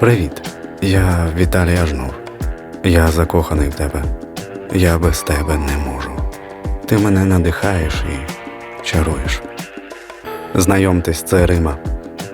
Привіт, я Віталій Ажнур. Я закоханий в тебе. Я без тебе не можу. Ти мене надихаєш і чаруєш. Знайомтесь, це Рима.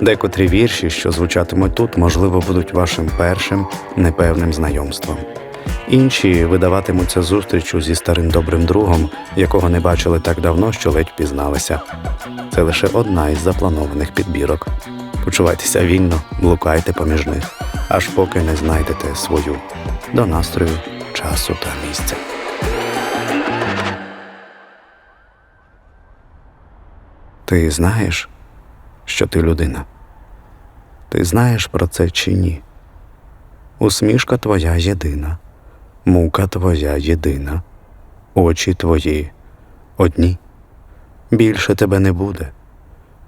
Декотрі вірші, що звучатимуть тут, можливо, будуть вашим першим непевним знайомством. Інші видаватимуться зустрічю зі старим добрим другом, якого не бачили так давно, що ледь пізналися. Це лише одна із запланованих підбірок. Почувайтеся вільно, блукайте поміж них, аж поки не знайдете свою до настрою, часу та місця. Ти знаєш, що ти людина? Ти знаєш про це чи ні? Усмішка твоя єдина, мука твоя єдина, очі твої одні. Більше тебе не буде.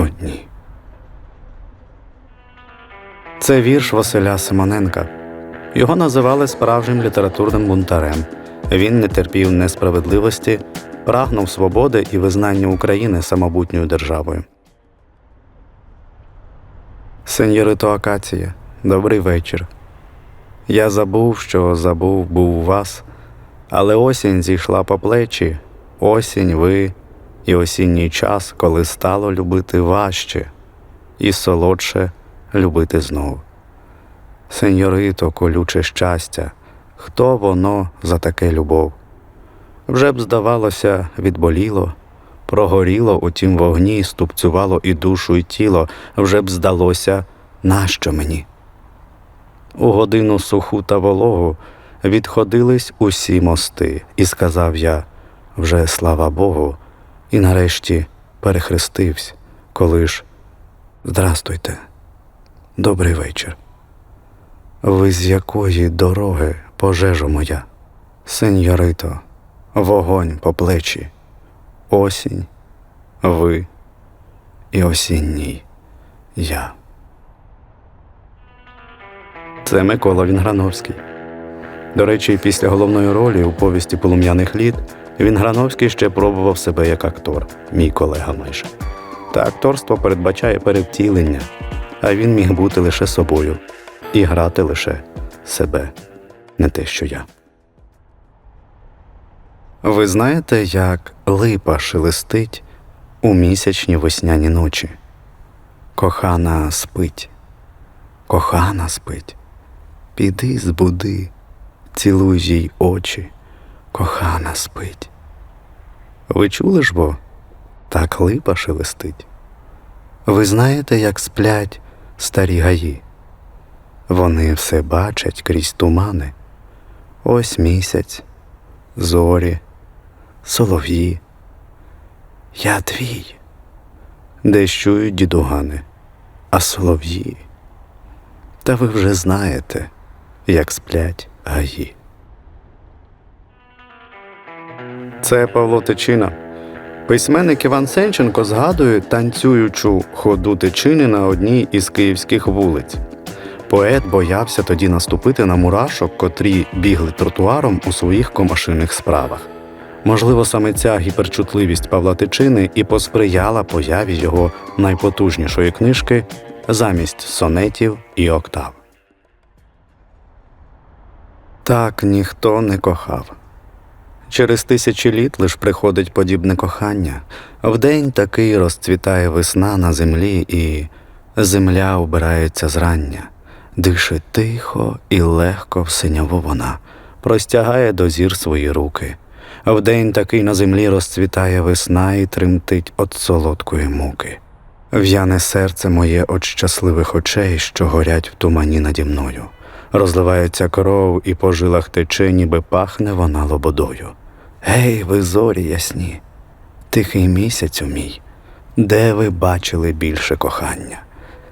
одні. Це вірш Василя Симоненка. Його називали справжнім літературним бунтарем. Він не терпів несправедливості, прагнув свободи і визнання України самобутньою державою. Сеньорито Акація, добрий вечір. Я забув, що забув був вас, але осінь зійшла по плечі, осінь ви і осінній час, коли стало любити важче і солодше любити знов. Сеньорито, колюче щастя, хто воно за таке любов? Вже б, здавалося, відболіло, прогоріло у тім вогні, ступцювало і душу, і тіло, вже б здалося, нащо мені? У годину суху та вологу відходились усі мости, і сказав я вже слава Богу, і нарешті перехрестився, коли ж Здрастуйте, добрий вечір. Ви з якої дороги, пожежо моя, сеньорито, вогонь по плечі, осінь, ви і осінній я. Це Микола Вінграновський. До речі, після головної ролі у повісті полум'яних літ Вінграновський ще пробував себе як актор, мій колега майже. Та акторство передбачає перевтілення, а він міг бути лише собою і грати лише себе, не те, що я. Ви знаєте, як липа шелестить у місячні весняні ночі? Кохана спить, кохана спить. Піди збуди, цілуй їй очі, кохана спить. Ви чули ж бо? Так липа шелестить. Ви знаєте, як сплять старі гаї? Вони все бачать крізь тумани. Ось місяць, зорі, солов'ї. Я твій, дещують дідугани, а солов'ї. Та ви вже знаєте, як сплять гаї. Це Павло Тичина. Письменник Іван Сенченко згадує танцюючу ходу тичини на одній із київських вулиць. Поет боявся тоді наступити на мурашок, котрі бігли тротуаром у своїх комашиних справах. Можливо, саме ця гіперчутливість Павла Тичини і посприяла появі його найпотужнішої книжки замість сонетів і октав. Так ніхто не кохав. Через тисячі літ лиш приходить подібне кохання. Вдень такий розцвітає весна на землі, і земля убирається зрання, дише тихо і легко в синяву вона, простягає до зір свої руки. Вдень такий на землі розцвітає весна і тремтить от солодкої муки. В'яне серце моє от щасливих очей, що горять в тумані наді мною. Розливається кров, і по жилах тече, ніби пахне вона лободою. Гей, ви зорі ясні, тихий місяцю мій, де ви бачили більше кохання?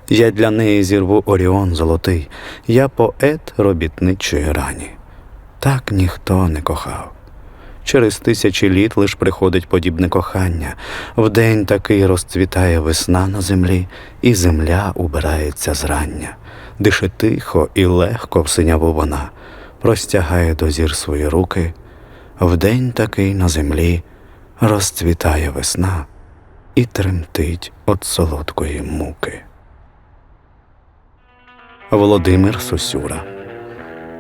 Я для неї зірву Оріон золотий, я поет робітничої рані. Так ніхто не кохав. Через тисячі літ лиш приходить подібне кохання. Вдень такий розцвітає весна на землі, і земля убирається зрання. Дише тихо і легко в синяву вона, простягає до зір свої руки. Вдень такий на землі розцвітає весна і тремтить від солодкої муки. Володимир Сосюра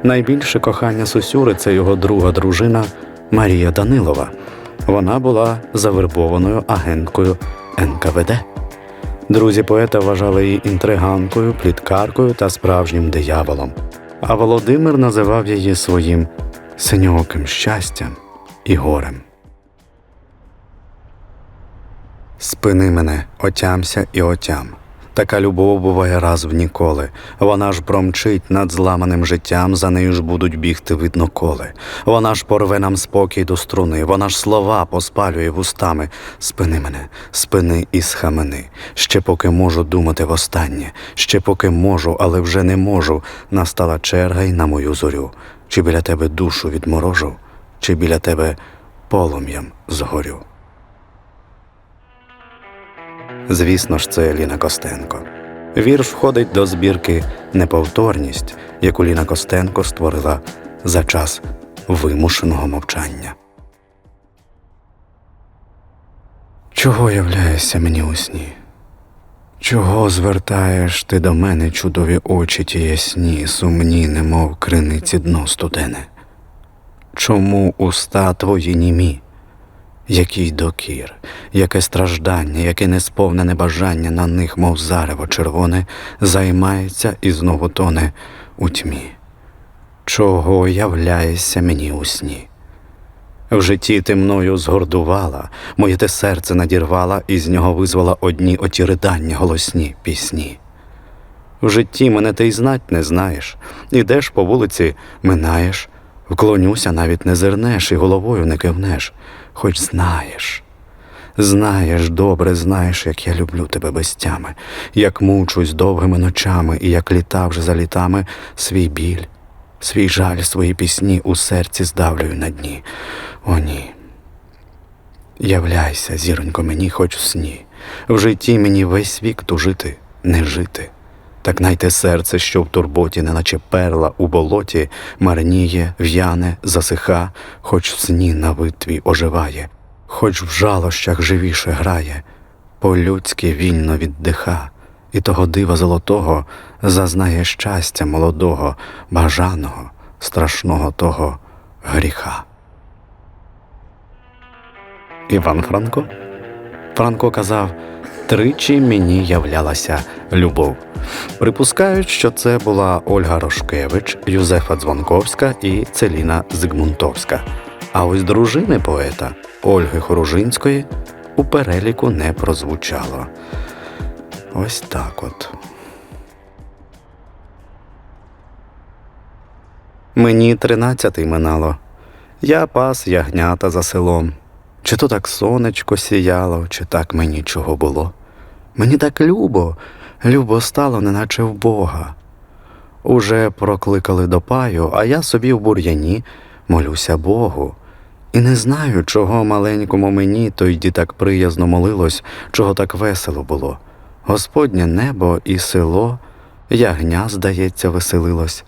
Найбільше кохання Сосюри це його друга дружина Марія Данилова. Вона була завербованою агенткою НКВД. Друзі поета вважали її інтриганкою, пліткаркою та справжнім дияволом. А Володимир називав її своїм синьоким щастям і горем. Спини мене, отямся і отям. Така любов буває раз в ніколи. Вона ж промчить над зламаним життям, за нею ж будуть бігти видно коли. Вона ж порве нам спокій до струни, вона ж слова поспалює вустами. Спини мене, спини і схамени. Ще поки можу думати востаннє, ще поки можу, але вже не можу. Настала черга й на мою зорю. Чи біля тебе душу відморожу, чи біля тебе полум'ям згорю. Звісно ж, це Ліна Костенко. Вірш входить до збірки Неповторність, яку Ліна Костенко створила за час вимушеного мовчання. Чого являєшся мені у сні? Чого звертаєш ти до мене чудові очі ті ясні, сумні, немов криниці дно студене? Чому уста твої німі? Який докір, яке страждання, яке несповнене бажання на них, мов зарево червоне, займається і знову тоне у тьмі. Чого являєшся мені у сні? В житті ти мною згордувала, моє те серце надірвала, і з нього визвала одні оті ридання голосні пісні. В житті мене ти й знать не знаєш, ідеш по вулиці, минаєш, вклонюся, навіть не зернеш і головою не кивнеш, хоч знаєш. Знаєш, добре знаєш, як я люблю тебе без тями, як мучусь довгими ночами, і як літа вже за літами свій біль, свій жаль, свої пісні у серці здавлюю на дні. О, ні. Являйся, зіронько, мені хоч в сні, в житті мені весь вік тужити, не жити. Так найте серце, що в турботі, неначе перла у болоті, марніє, в'яне, засиха, хоч в сні на витві оживає, хоч в жалощах живіше грає, по-людськи вільно віддиха, і того дива золотого зазнає щастя молодого, бажаного, страшного того гріха. Іван Франко? Франко казав, тричі мені являлася любов. Припускають, що це була Ольга Рошкевич, Юзефа Дзвонковська і Целіна Зигмунтовська. А ось дружини поета Ольги Хоружинської у переліку не прозвучало. Ось так от. Мені тринадцятий минало. Я пас ягнята за селом. Чи то так сонечко сіяло, чи так мені чого було. Мені так любо, любо стало, неначе в Бога. Уже прокликали до паю, а я собі в бур'яні молюся Богу. І не знаю, чого маленькому мені тоді так приязно молилось, чого так весело було. Господнє небо і село, ягня, здається, веселилось,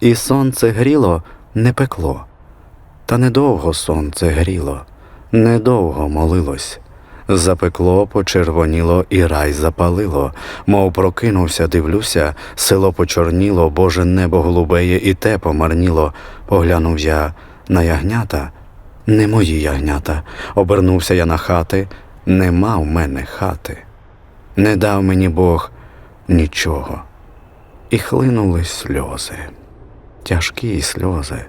і сонце гріло, не пекло. Та недовго сонце гріло, недовго молилось. Запекло, почервоніло і рай запалило, мов прокинувся, дивлюся, село почорніло, Боже небо голубеє, і те помарніло. Поглянув я на ягнята, не мої ягнята. Обернувся я на хати, нема в мене хати. Не дав мені Бог нічого. І хлинули сльози, тяжкі сльози.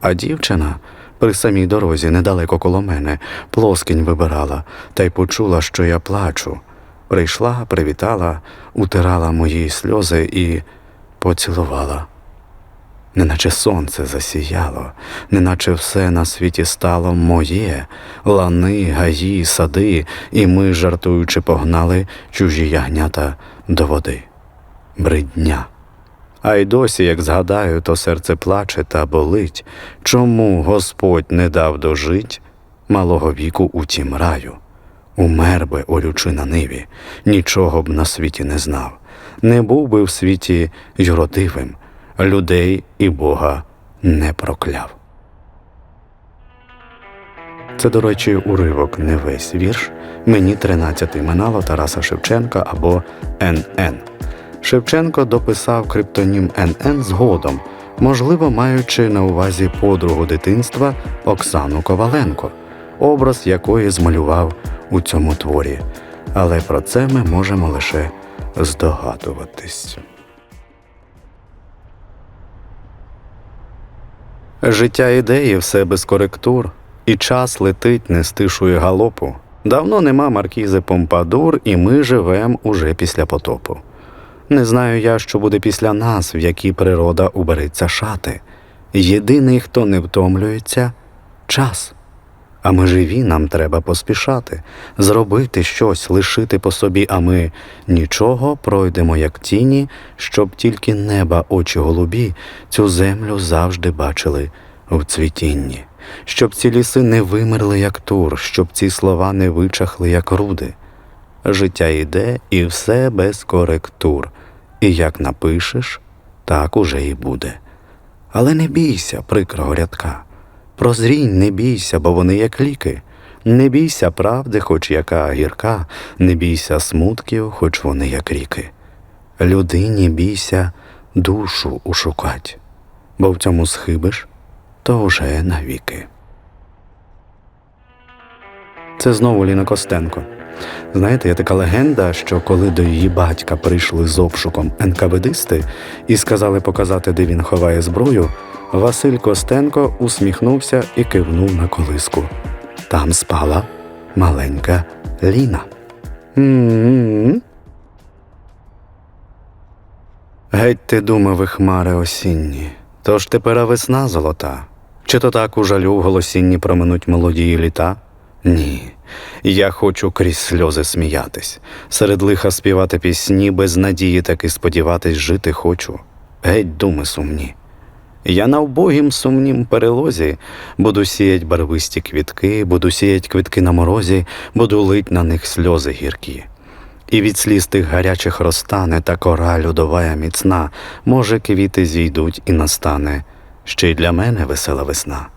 А дівчина при самій дорозі, недалеко коло мене, плоскінь вибирала, та й почула, що я плачу. Прийшла, привітала, утирала мої сльози і поцілувала. Неначе сонце засіяло, неначе все на світі стало моє, лани, гаї, сади, і ми, жартуючи, погнали чужі ягнята до води. Бридня. А й досі, як згадаю, то серце плаче та болить, чому Господь не дав дожить малого віку у тім раю. Умер би, олючи на ниві, нічого б на світі не знав, не був би в світі юродивим, людей і Бога не прокляв. Це, до речі, уривок не весь вірш. Мені 13 минало Тараса Шевченка або НН. Шевченко дописав криптонім НН згодом, можливо, маючи на увазі подругу дитинства Оксану Коваленко, образ якої змалював у цьому творі. Але про це ми можемо лише здогадуватись. Життя ідеї все без коректур, і час летить, не стишує галопу. Давно нема маркізи Помпадур, і ми живем уже після потопу. Не знаю я, що буде після нас, в які природа убереться шати. Єдиний, хто не втомлюється час. А ми живі, нам треба поспішати, зробити щось, лишити по собі, а ми нічого пройдемо, як тіні, щоб тільки неба очі голубі цю землю завжди бачили в цвітінні, щоб ці ліси не вимерли, як тур, щоб ці слова не вичахли, як руди. Життя йде і все без коректур, і як напишеш, так уже і буде. Але не бійся прикрого рядка. Прозрінь, не бійся, бо вони як ліки. Не бійся правди, хоч яка гірка, не бійся смутків, хоч вони як ріки. Людині бійся душу ушукать, бо в цьому схибиш, то вже навіки. Це знову Ліна Костенко. Знаєте, є така легенда, що коли до її батька прийшли з обшуком НКВДисти і сказали показати, де він ховає зброю, Василь Костенко усміхнувся і кивнув на колиску. Там спала маленька Ліна. М-м-м. Геть ти думави, хмари осінні, тож тепера весна золота. Чи то так у жалю в голосінні проминуть молодії літа? Ні, я хочу крізь сльози сміятись, серед лиха співати пісні, без надії таки сподіватись жити хочу. Геть думи сумні. Я на вбогім сумнім перелозі буду сіять барвисті квітки, буду сіять квітки на морозі, буду лить на них сльози гіркі. І від сліз тих гарячих розтане та кора льодовая міцна, може, квіти зійдуть і настане ще й для мене весела весна.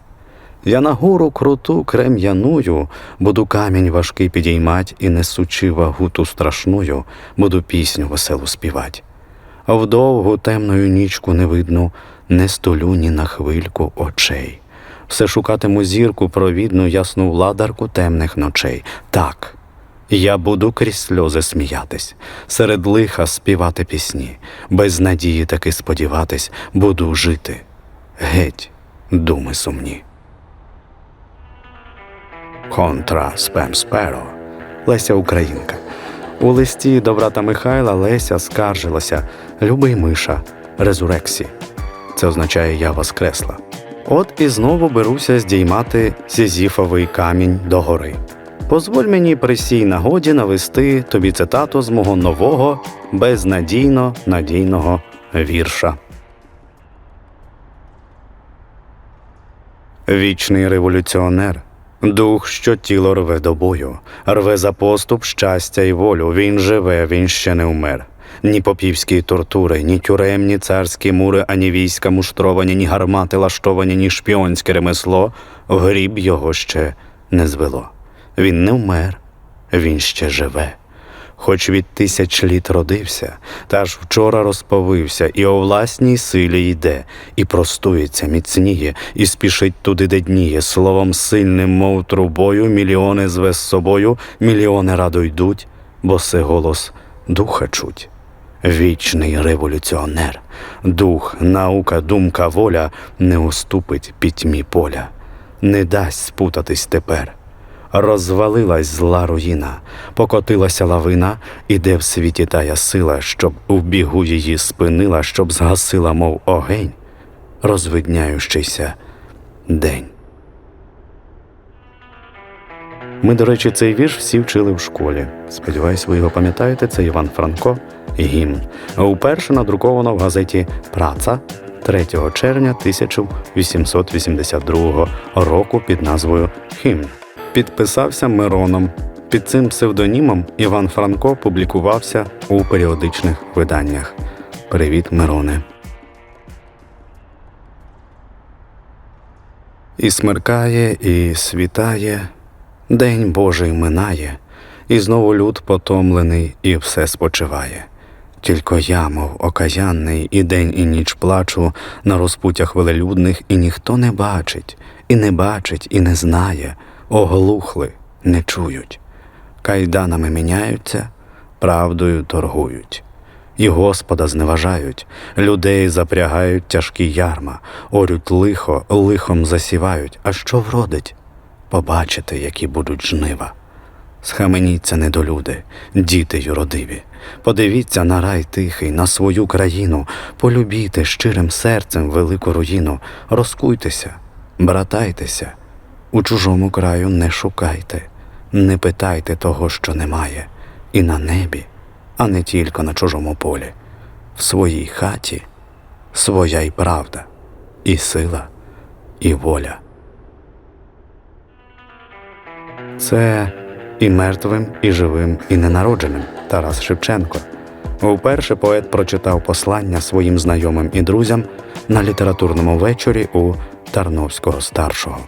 Я на гору круту крем'яную, буду камінь важкий підіймать і несучи вагу ту страшную, буду пісню веселу співать. А вдовгу темною нічку не видно, не столю ні на хвильку очей. Все шукатиму зірку провідну ясну владарку темних ночей. Так, я буду крізь сльози сміятись, серед лиха співати пісні, без надії таки сподіватись, буду жити. Геть, думи сумні. Контра Спем Сперо Леся Українка. У листі до брата Михайла Леся скаржилася Любий Миша, резурексі. Це означає Я воскресла. От і знову беруся здіймати Сізіфовий камінь до гори. Позволь мені при сій нагоді навести тобі цитату з мого нового, безнадійно надійного вірша. Вічний революціонер, дух, що тіло рве до бою, рве за поступ, щастя і волю. Він живе, він ще не вмер. Ні попівські тортури, ні тюремні царські мури, ані війська муштровані, ні гармати лаштовані, ні шпіонське ремесло, гріб його ще не звело. Він не вмер, він ще живе. Хоч від тисяч літ родився, та ж вчора розповився, і о власній силі йде, і простується, міцніє, і спішить туди, де дніє, словом сильним, мов трубою, мільйони зве з собою, мільйони радо йдуть, бо се голос духа чуть. Вічний революціонер, дух, наука, думка, воля не уступить пітьмі поля, не дасть спутатись тепер. Розвалилась зла руїна, покотилася лавина, іде в світі тая сила, щоб у бігу її спинила, щоб згасила, мов огень. розвидняючийся день. Ми, до речі, цей вірш всі вчили в школі. Сподіваюсь, ви його пам'ятаєте. Це Іван Франко, гімн. Уперше надруковано в газеті Праца 3 червня 1882 року під назвою Хімн. Підписався Мироном. Під цим псевдонімом Іван Франко публікувався у періодичних виданнях. Привіт, Мироне. І смеркає, і світає, День Божий минає, і знову люд потомлений, і все спочиває. Тільки я, мов окаянний, і день, і ніч плачу на розпутях велелюдних, і ніхто не бачить, і не бачить, і не знає, оглухли, не чують. Кайданами міняються, правдою торгують. І Господа зневажають, людей запрягають тяжкі ярма, орють лихо, лихом засівають. А що вродить? Побачите, які будуть жнива. Схаменіться, недолюди, діти юродиві. Подивіться на рай тихий, на свою країну, полюбіте щирим серцем велику руїну, розкуйтеся, братайтеся, у чужому краю не шукайте, не питайте того, що немає, і на небі, а не тільки на чужому полі. В своїй хаті своя й правда, і сила, і воля. Це і мертвим, і живим, і ненародженим Тарас Шевченко. Вперше поет прочитав послання своїм знайомим і друзям на літературному вечорі у Тарновського старшого.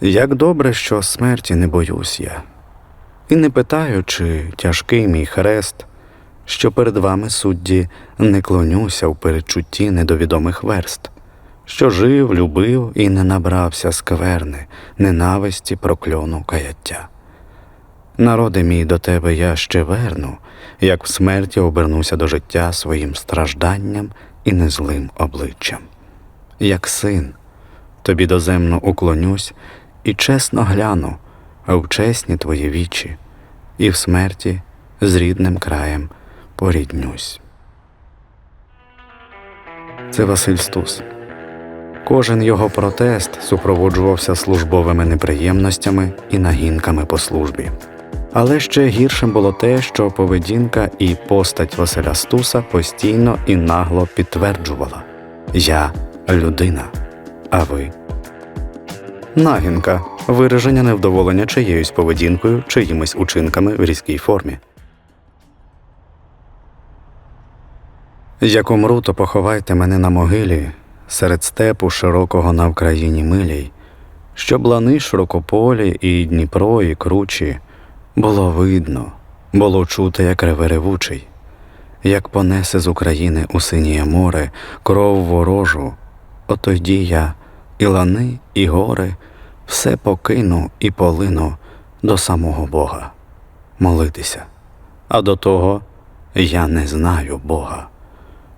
Як добре, що смерті не боюсь я, і не питаю, чи тяжкий мій хрест, що перед вами судді не клонюся в передчутті недовідомих верст що жив, любив і не набрався скверни, ненависті, прокльону каяття. Народи мій до тебе я ще верну, як в смерті обернуся до життя своїм стражданням і незлим обличчям. Як син, тобі доземно уклонюсь і чесно гляну в чесні твої вічі, і в смерті з рідним краєм поріднюсь. Це Василь Стус. Кожен його протест супроводжувався службовими неприємностями і нагінками по службі. Але ще гіршим було те, що поведінка і постать Василя Стуса постійно і нагло підтверджувала Я людина, а ви. Нагінка вираження невдоволення чиєюсь поведінкою, чиїмись учинками в різкій формі. Як умру, то поховайте мене на могилі, серед степу широкого на Вкраїні милій, щоб лани широкополі і Дніпро, і кручі було видно, було чути, як реве ревучий, як понесе з України у синіє море кров ворожу, отойді я і лани, і гори, все покину і полину до самого Бога молитися, а до того я не знаю Бога.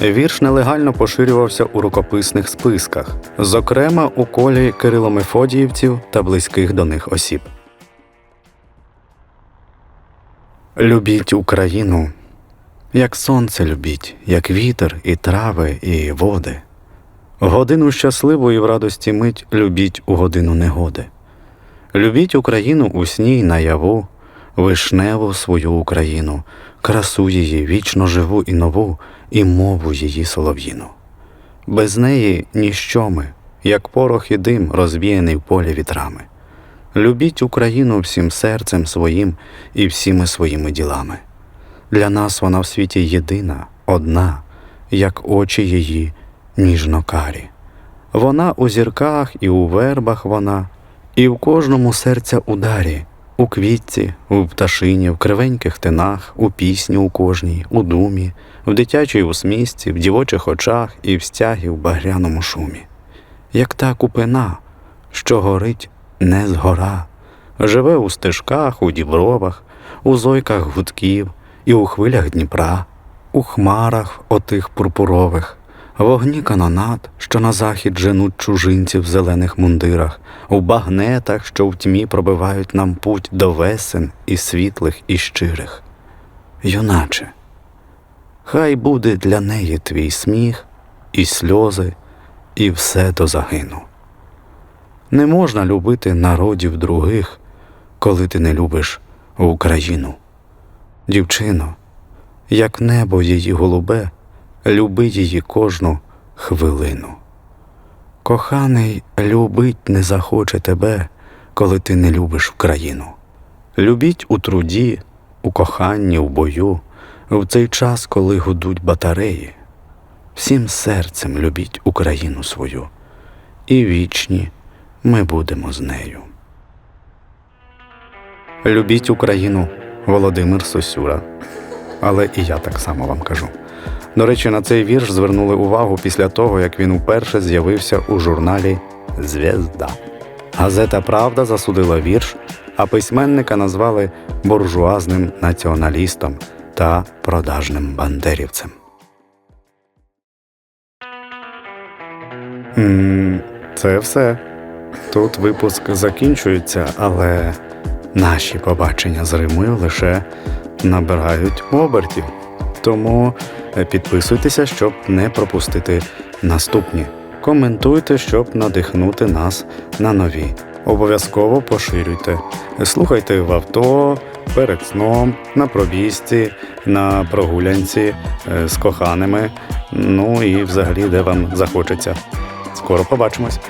Вірш нелегально поширювався у рукописних списках, зокрема у колі кириломефодіївців та близьких до них осіб. Любіть Україну, як сонце любіть, як вітер, і трави, і води. Годину щасливу і в радості мить любіть у годину негоди. Любіть Україну у сні й наяву, вишневу свою Україну, красу її вічно живу і нову і мову її солов'їну. Без неї ніщо ми, як порох і дим, розвіяний в полі вітрами. Любіть Україну всім серцем своїм і всіми своїми ділами. Для нас вона в світі єдина, одна, як очі її ніжно карі. Вона у зірках і у вербах вона, і в кожному серця ударі. У квітці, у пташині, в кривеньких тинах, у пісні у кожній, у думі, в дитячій усмісті, в дівочих очах і в стягі в багряному шумі, як та купина, що горить не згора, живе у стежках, у дібровах, у зойках гудків і у хвилях Дніпра, у хмарах отих пурпурових, вогні канонат, що на захід женуть чужинців в зелених мундирах, у багнетах, що в тьмі пробивають нам путь до весен і світлих, і щирих. Юначе, хай буде для неї твій сміх, і сльози, і все до загину. Не можна любити народів других, коли ти не любиш Україну. Дівчино, як небо її голубе, люби її кожну хвилину. Коханий любить не захоче тебе, коли ти не любиш Україну. Любіть у труді, у коханні, у бою, в цей час, коли гудуть батареї. Всім серцем любіть Україну свою, і вічні ми будемо з нею. Любіть Україну, Володимир Сосюра. Але і я так само вам кажу. До речі, на цей вірш звернули увагу після того, як він уперше з'явився у журналі Звезда. Газета Правда засудила вірш, а письменника назвали буржуазним націоналістом та продажним бандерівцем. Це все. Тут випуск закінчується, але наші побачення з Римою лише набирають обертів. Тому е, підписуйтеся, щоб не пропустити наступні. Коментуйте, щоб надихнути нас на нові. Обов'язково поширюйте. Слухайте в авто, перед сном, на пробіжці, на прогулянці е, з коханими. Ну і взагалі, де вам захочеться. Скоро побачимось.